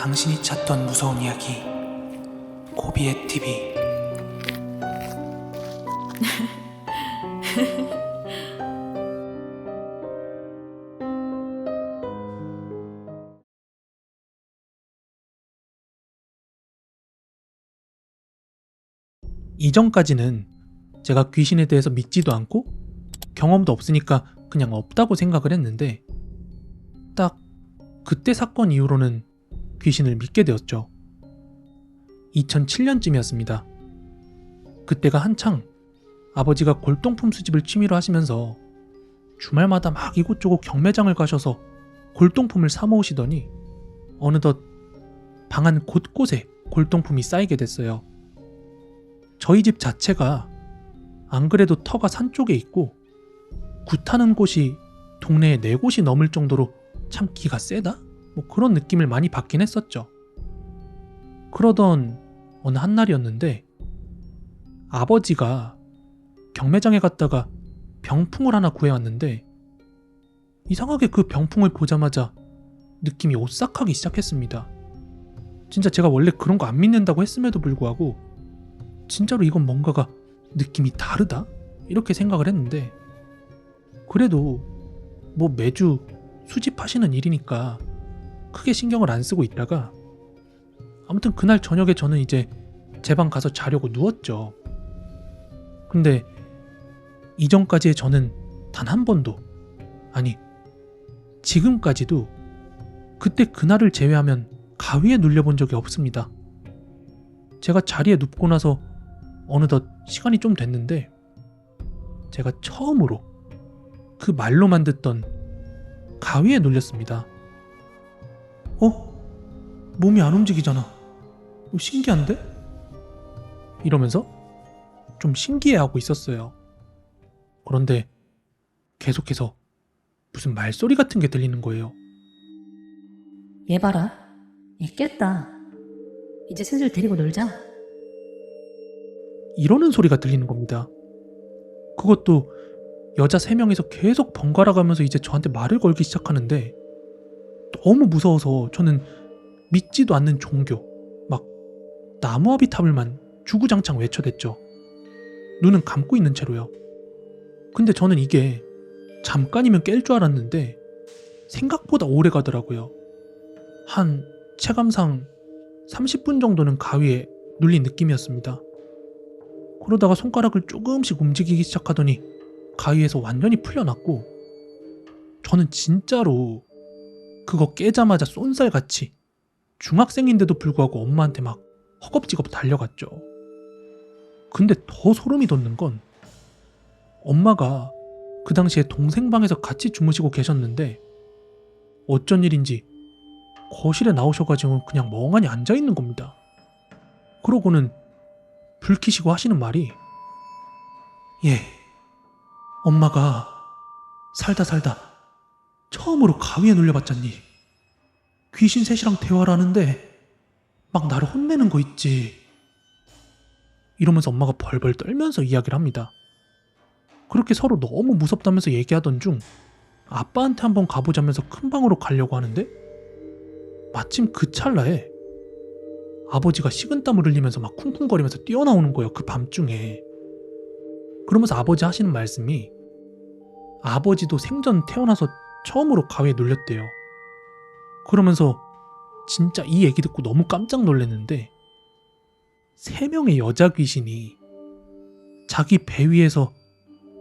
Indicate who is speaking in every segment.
Speaker 1: 당신이 찾던 무서운 이야기. 고비의 TV 이전까지는 제가 귀신에 대해서 믿지도 않고 경험도 없으니까 그냥 없다고 생각을 했는데 딱 그때 사건 이후로는 귀신을 믿게 되었죠. 2007년쯤이었습니다. 그때가 한창 아버지가 골동품 수집을 취미로 하시면서 주말마다 막 이곳저곳 경매장을 가셔서 골동품을 사 모으시더니 어느덧 방 안 곳곳에 골동품이 쌓이게 됐어요. 저희 집 자체가 안 그래도 터가 산 쪽에 있고 굿하는 곳이 동네에 네 곳이 넘을 정도로 참 기가 세다? 뭐 그런 느낌을 많이 받긴 했었죠. 그러던 어느 한날이었는데 아버지가 경매장에 갔다가 병풍을 하나 구해왔는데 이상하게 그 병풍을 보자마자 느낌이 오싹하기 시작했습니다. 진짜 제가 원래 그런 거 안 믿는다고 했음에도 불구하고 진짜로 이건 뭔가가 느낌이 다르다? 이렇게 생각을 했는데 그래도 뭐 매주 수집하시는 일이니까 크게 신경을 안 쓰고 있다가 아무튼 그날 저녁에 저는 이제 제 방 가서 자려고 누웠죠. 근데 이전까지의 저는 단 한 번도 아니 지금까지도 그때 그날을 제외하면 가위에 눌려본 적이 없습니다. 제가 자리에 눕고 나서 어느덧 시간이 좀 됐는데 제가 처음으로 그 말로만 듣던 가위에 눌렸습니다. 어? 몸이 안 움직이잖아. 어, 신기한데? 이러면서 좀 신기해하고 있었어요. 그런데 계속해서 무슨 말소리 같은 게 들리는 거예요.
Speaker 2: 얘 봐라. 얘 깼다. 이제 슬슬 데리고 놀자.
Speaker 1: 이러는 소리가 들리는 겁니다. 그것도 여자 세 명이서 계속 번갈아 가면서 이제 저한테 말을 걸기 시작하는데 너무 무서워서 저는 믿지도 않는 종교, 막 나무아비 탑을만 주구장창 외쳐댔죠. 눈은 감고 있는 채로요. 근데 저는 이게 잠깐이면 깰 줄 알았는데 생각보다 오래 가더라고요. 한 체감상 30분 정도는 가위에 눌린 느낌이었습니다. 그러다가 손가락을 조금씩 움직이기 시작하더니 가위에서 완전히 풀려났고 저는 진짜로 그거 깨자마자 쏜살같이 중학생인데도 불구하고 엄마한테 막 허겁지겁 달려갔죠. 근데 더 소름이 돋는 건 엄마가 그 당시에 동생 방에서 같이 주무시고 계셨는데 어쩐 일인지 거실에 나오셔가지고 그냥 멍하니 앉아 있는 겁니다. 그러고는 불 켜시고 하시는 말이 예 엄마가 살다 살다 처음으로 가위에 눌려봤잖니 귀신 셋이랑 대화를 하는데 막 나를 혼내는 거 있지 이러면서 엄마가 벌벌 떨면서 이야기를 합니다 그렇게 서로 너무 무섭다면서 얘기하던 중 아빠한테 한번 가보자면서 큰 방으로 가려고 하는데 마침 그 찰나에 아버지가 식은땀을 흘리면서 막 쿵쿵거리면서 뛰어나오는 거예요. 그 밤중에. 그러면서 아버지 하시는 말씀이 아버지도 생전 태어나서 처음으로 가위에 눌렸대요. 그러면서 진짜 이 얘기 듣고 너무 깜짝 놀랐는데 세 명의 여자 귀신이 자기 배 위에서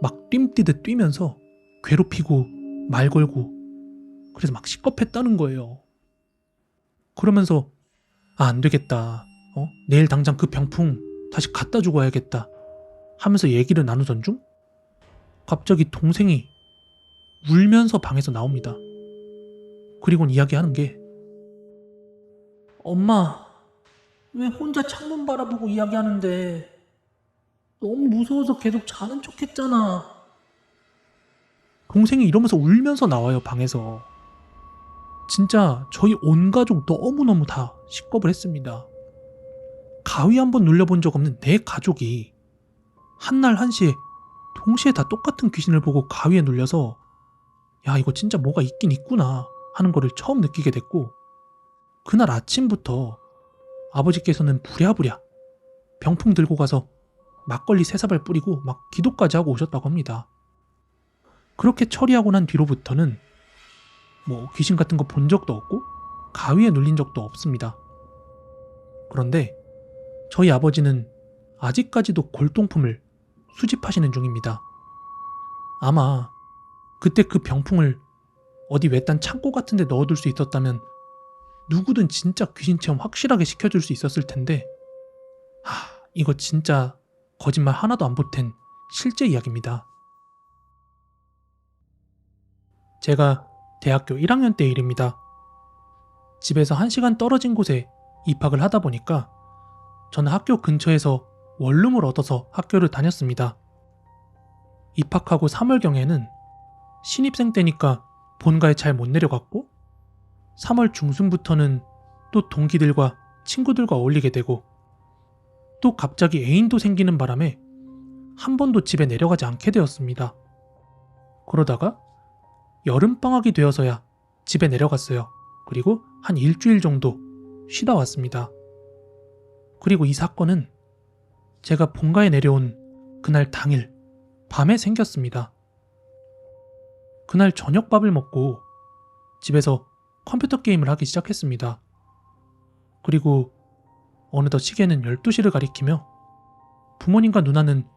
Speaker 1: 막 뜀뛰듯 뛰면서 괴롭히고 말 걸고 그래서 막 시겁했다는 거예요. 그러면서 아, 안 되겠다. 어? 내일 당장 그 병풍 다시 갖다 주고 와야겠다. 하면서 얘기를 나누던 중 갑자기 동생이 울면서 방에서 나옵니다. 그리고는 이야기하는 게 엄마, 왜 혼자 창문 바라보고 이야기하는데 너무 무서워서 계속 자는 척 했잖아. 동생이 이러면서 울면서 나와요, 방에서. 진짜 저희 온 가족 너무너무 다 식겁을 했습니다. 가위 한번 눌려본 적 없는 내 가족이 한날 한시에 동시에 다 똑같은 귀신을 보고 가위에 눌려서 야 이거 진짜 뭐가 있긴 있구나 하는 거를 처음 느끼게 됐고 그날 아침부터 아버지께서는 부랴부랴 병풍 들고 가서 막걸리 세 사발 뿌리고 막 기도까지 하고 오셨다고 합니다. 그렇게 처리하고 난 뒤로부터는 뭐 귀신 같은 거 본 적도 없고 가위에 눌린 적도 없습니다. 그런데 저희 아버지는 아직까지도 골동품을 수집하시는 중입니다. 아마 그때 그 병풍을 어디 외딴 창고 같은 데 넣어둘 수 있었다면 누구든 진짜 귀신 체험 확실하게 시켜줄 수 있었을 텐데 하, 이거 진짜 거짓말 하나도 안 보탠 실제 이야기입니다. 제가 대학교 1학년 때 일입니다. 집에서 1시간 떨어진 곳에 입학을 하다 보니까 저는 학교 근처에서 원룸을 얻어서 학교를 다녔습니다. 입학하고 3월경에는 신입생 때니까 본가에 잘 못 내려갔고 3월 중순부터는 또 동기들과 친구들과 어울리게 되고 또 갑자기 애인도 생기는 바람에 한 번도 집에 내려가지 않게 되었습니다. 그러다가 여름방학이 되어서야 집에 내려갔어요. 그리고 한 일주일 정도 쉬다 왔습니다. 그리고 이 사건은 제가 본가에 내려온 그날 당일 밤에 생겼습니다. 그날 저녁밥을 먹고 집에서 컴퓨터 게임을 하기 시작했습니다. 그리고 어느덧 시계는 12시를 가리키며 부모님과 누나는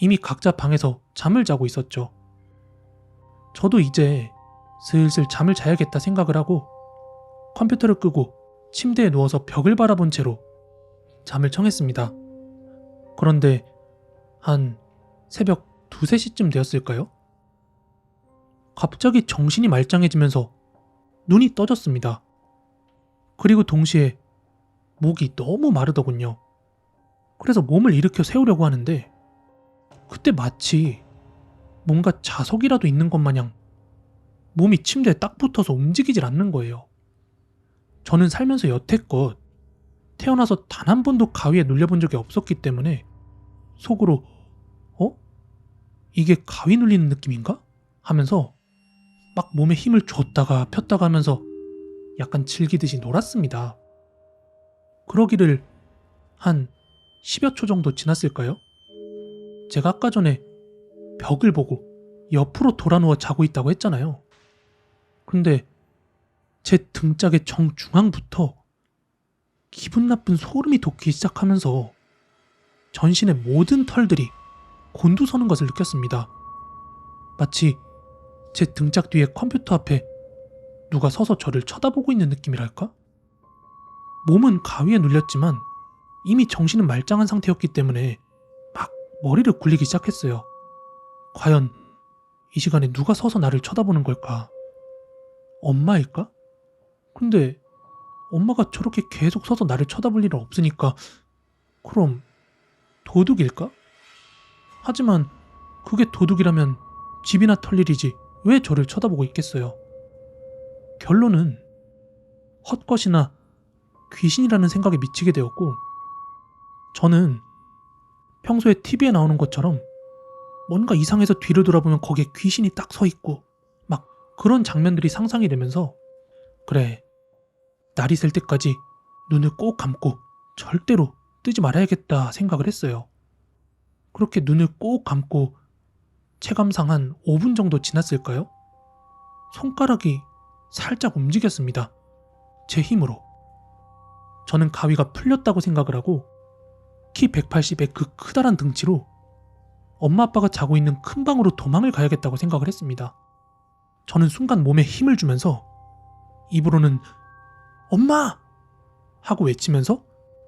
Speaker 1: 이미 각자 방에서 잠을 자고 있었죠. 저도 이제 슬슬 잠을 자야겠다 생각을 하고 컴퓨터를 끄고 침대에 누워서 벽을 바라본 채로 잠을 청했습니다. 그런데 한 새벽 2, 3시쯤 되었을까요? 갑자기 정신이 말짱해지면서 눈이 떠졌습니다. 그리고 동시에 목이 너무 마르더군요. 그래서 몸을 일으켜 세우려고 하는데 그때 마치 뭔가 자석이라도 있는 것 마냥 몸이 침대에 딱 붙어서 움직이질 않는 거예요. 저는 살면서 여태껏 태어나서 단 한 번도 가위에 눌려본 적이 없었기 때문에 속으로 어? 이게 가위 눌리는 느낌인가? 하면서 막 몸에 힘을 줬다가 폈다가 하면서 약간 즐기듯이 놀았습니다. 그러기를 한 10여 초 정도 지났을까요? 제가 아까 전에 벽을 보고 옆으로 돌아 누워 자고 있다고 했잖아요. 근데 제 등짝의 정중앙부터 기분 나쁜 소름이 돋기 시작하면서 전신의 모든 털들이 곤두서는 것을 느꼈습니다. 마치 제 등짝 뒤에 컴퓨터 앞에 누가 서서 저를 쳐다보고 있는 느낌이랄까? 몸은 가위에 눌렸지만 이미 정신은 말짱한 상태였기 때문에 막 머리를 굴리기 시작했어요. 과연 이 시간에 누가 서서 나를 쳐다보는 걸까? 엄마일까? 근데 엄마가 저렇게 계속 서서 나를 쳐다볼 일은 없으니까 그럼 도둑일까? 하지만 그게 도둑이라면 집이나 털 일이지 왜 저를 쳐다보고 있겠어요? 결론은 헛것이나 귀신이라는 생각에 미치게 되었고 저는 평소에 TV에 나오는 것처럼 뭔가 이상해서 뒤를 돌아보면 거기에 귀신이 딱 서 있고 막 그런 장면들이 상상이 되면서 그래 날이 셀 때까지 눈을 꼭 감고 절대로 뜨지 말아야겠다 생각을 했어요. 그렇게 눈을 꼭 감고 체감상 한 5분 정도 지났을까요? 손가락이 살짝 움직였습니다. 제 힘으로. 저는 가위가 풀렸다고 생각을 하고 키 180의 그 크다란 등치로 엄마 아빠가 자고 있는 큰 방으로 도망을 가야겠다고 생각을 했습니다. 저는 순간 몸에 힘을 주면서 입으로는 엄마! 하고 외치면서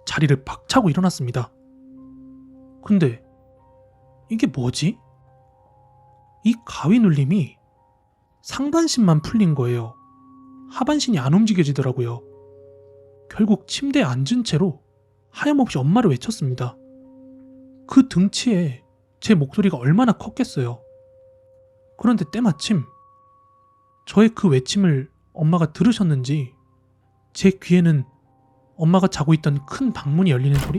Speaker 1: 자리를 박차고 일어났습니다. 근데 이게 뭐지? 이 가위 눌림이 상반신만 풀린 거예요. 하반신이 안 움직여지더라고요. 결국 침대에 앉은 채로 하염없이 엄마를 외쳤습니다. 그 등치에 제 목소리가 얼마나 컸겠어요. 그런데 때마침 저의 그 외침을 엄마가 들으셨는지 제 귀에는 엄마가 자고 있던 큰 방문이 열리는 소리,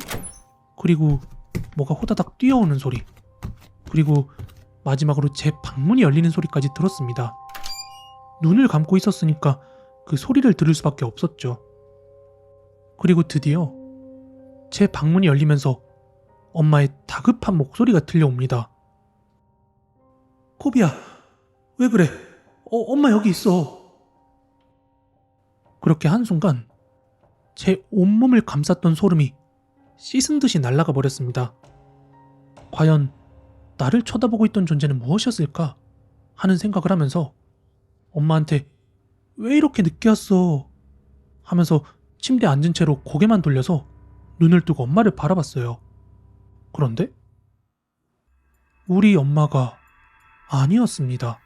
Speaker 1: 그리고 뭐가 호다닥 뛰어오는 소리, 그리고 마지막으로 제 방문이 열리는 소리까지 들었습니다. 눈을 감고 있었으니까 그 소리를 들을 수밖에 없었죠. 그리고 드디어 제 방문이 열리면서 엄마의 다급한 목소리가 들려옵니다. 코비야, 왜 그래? 어, 엄마 여기 있어. 그렇게 한순간 제 온몸을 감쌌던 소름이 씻은 듯이 날아가 버렸습니다. 과연 나를 쳐다보고 있던 존재는 무엇이었을까 하는 생각을 하면서 엄마한테 왜 이렇게 늦게 왔어? 하면서 침대에 앉은 채로 고개만 돌려서 눈을 뜨고 엄마를 바라봤어요. 그런데 우리 엄마가 아니었습니다.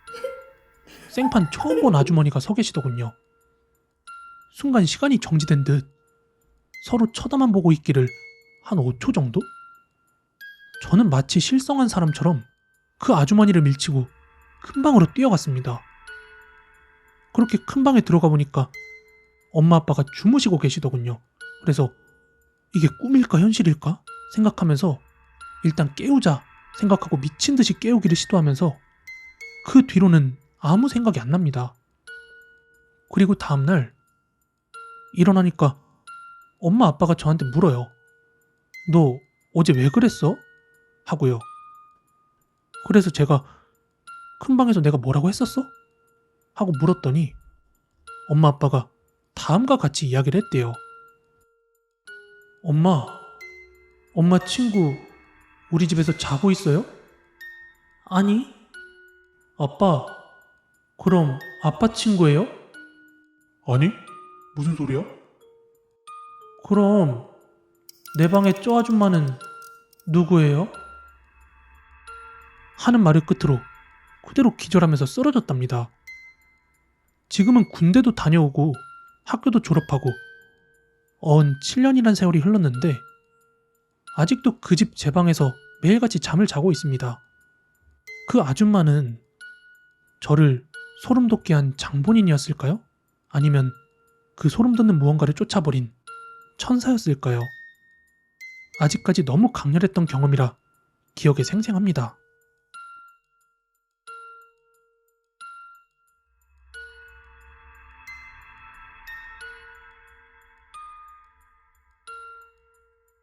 Speaker 1: 생판 처음 본 아주머니가 서 계시더군요. 순간 시간이 정지된 듯 서로 쳐다만 보고 있기를 한 5초 정도? 저는 마치 실성한 사람처럼 그 아주머니를 밀치고 큰 방으로 뛰어갔습니다. 그렇게 큰 방에 들어가 보니까 엄마 아빠가 주무시고 계시더군요. 그래서 이게 꿈일까 현실일까 생각하면서 일단 깨우자 생각하고 미친 듯이 깨우기를 시도하면서 그 뒤로는 아무 생각이 안 납니다. 그리고 다음날 일어나니까 엄마 아빠가 저한테 물어요. 너 어제 왜 그랬어? 하고요. 그래서 제가 큰 방에서 내가 뭐라고 했었어? 하고 물었더니 엄마 아빠가 다음과 같이 이야기를 했대요. 엄마, 엄마 친구 우리 집에서 자고 있어요? 아니. 아빠, 그럼 아빠 친구예요?
Speaker 3: 아니? 무슨 소리야?
Speaker 1: 그럼 내 방에 쪼 아줌마는 누구예요? 하는 말을 끝으로 그대로 기절하면서 쓰러졌답니다. 지금은 군대도 다녀오고 학교도 졸업하고 언 7년이란 세월이 흘렀는데 아직도 그 집 제 방에서 매일같이 잠을 자고 있습니다. 그 아줌마는 저를 소름 돋게 한 장본인이었을까요? 아니면 그 소름 돋는 무언가를 쫓아버린 천사였을까요? 아직까지 너무 강렬했던 경험이라 기억에 생생합니다.